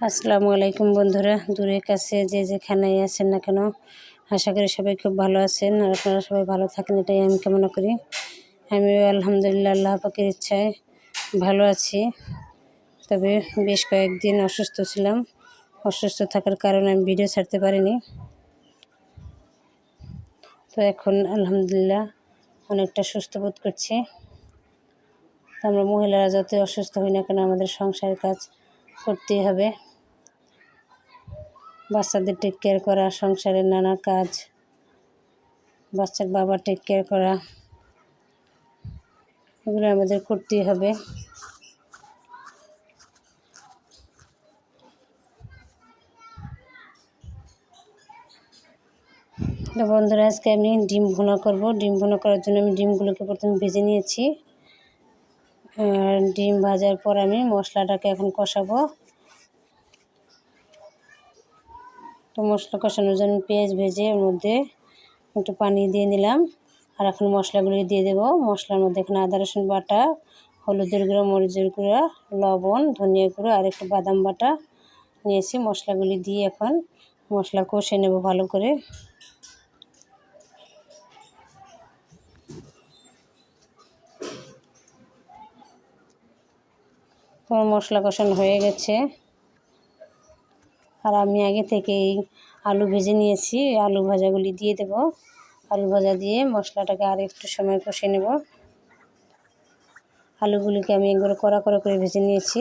আসসালামু আলাইকুম বন্ধুরা। দূরের কাছে যে যেখানে আছেন না কেন, আশা করি সবাই খুব ভালো আছেন আর আপনারা সবাই ভালো থাকেন, এটাই আমি কামনা করি। আমিও আলহামদুলিল্লাহ আল্লাহ পাকের ইচ্ছায় ভালো আছি। তবে বেশ কয়েকদিন অসুস্থ ছিলাম। অসুস্থ থাকার কারণে আমি ভিডিও ছাড়তে পারিনি। তো এখন আলহামদুলিল্লাহ অনেকটা সুস্থ বোধ করছি। আমরা মহিলারা যতই অসুস্থ হই না কেন, আমাদের সংসারের কাজ করতেই হবে। বাচ্চাদের টেক কেয়ার করা সংসারের নানা কাজ, বাচ্চার বাবা টেক কেয়ার করা, এগুলো আমাদের করতেই হবে। বন্ধুরা, আজকে আমি ডিম ভুনা করব। ডিম ভুনা করার জন্য আমি ডিমগুলোকে প্রথমে ভেজে নিয়েছি। ডিম ভাজার পর আমি মশলাটাকে এখন কষাবো। তো মশলা কষানোর জন্য পেঁয়াজ ভেজে ওর মধ্যে একটু পানি দিয়ে নিলাম। আর এখন মশলাগুলি দিয়ে দেব। মশলার মধ্যে এখানে আদা, রসুন বাটা, হলুদের গুঁড়ো, মরিচের গুঁড়ো, লবণ, ধনিয়া গুঁড়ো আর একটু বাদাম বাটা নিয়েছি। মশলাগুলি দিয়ে এখন মশলা কষে নেব ভালো করে। তোমার মশলা কষানো হয়ে গেছে। আর আমি আগে থেকেই আলু ভেজে নিয়েছি। আলু ভাজাগুলি দিয়ে দেব। আলু ভাজা দিয়ে মশলাটাকে আর একটু সময় কষে নেব। আলুগুলিকে আমি একবার কড়া কড়া করে ভেজে নিয়েছি।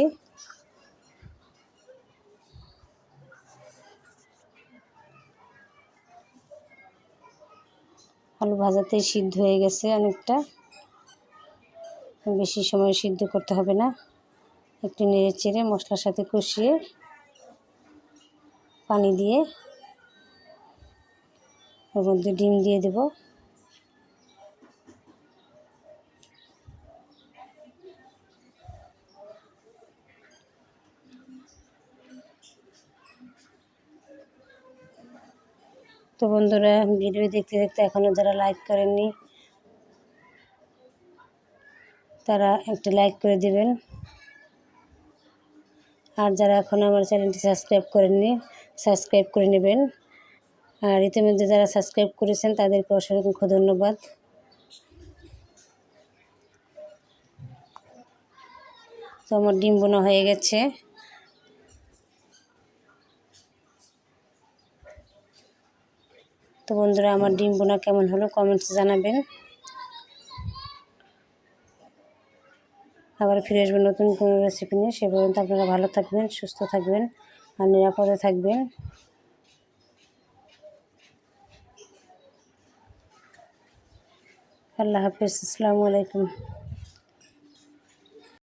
আলু ভাজাতেই সিদ্ধ হয়ে গেছে অনেকটা। বেশি সময় সিদ্ধ করতে হবে না। একটু নেড়ে চেড়ে মশলার সাথে কষিয়ে পানি দিয়ে ওর মধ্যে ডিম দিয়ে দেব। তো বন্ধুরা, ভিডিও দেখতে দেখতে এখনও যারা লাইক করেননি, তারা একটা লাইক করে দিবেন। আর যারা এখন আমার চ্যানেলটি সাবস্ক্রাইব করেননি, সাবস্ক্রাইব করে নেবেন। আর ইতিমধ্যে যারা সাবস্ক্রাইব করেছেন, তাদেরকে অসংখ্য ধন্যবাদ। তো আমার ডিম বোনা হয়ে গেছে। তো বন্ধুরা, আমার ডিম বোনা কেমন হলো কমেন্টসে জানাবেন। আবার ফিরে আসব নতুন কোনো রেসিপি নিয়ে। সে পর্যন্ত আপনারা ভালো থাকবেন, সুস্থ থাকবেন আর নিরাপদে থাকবেন। আল্লাহ হাফিজ, আসসালামু আলাইকুম।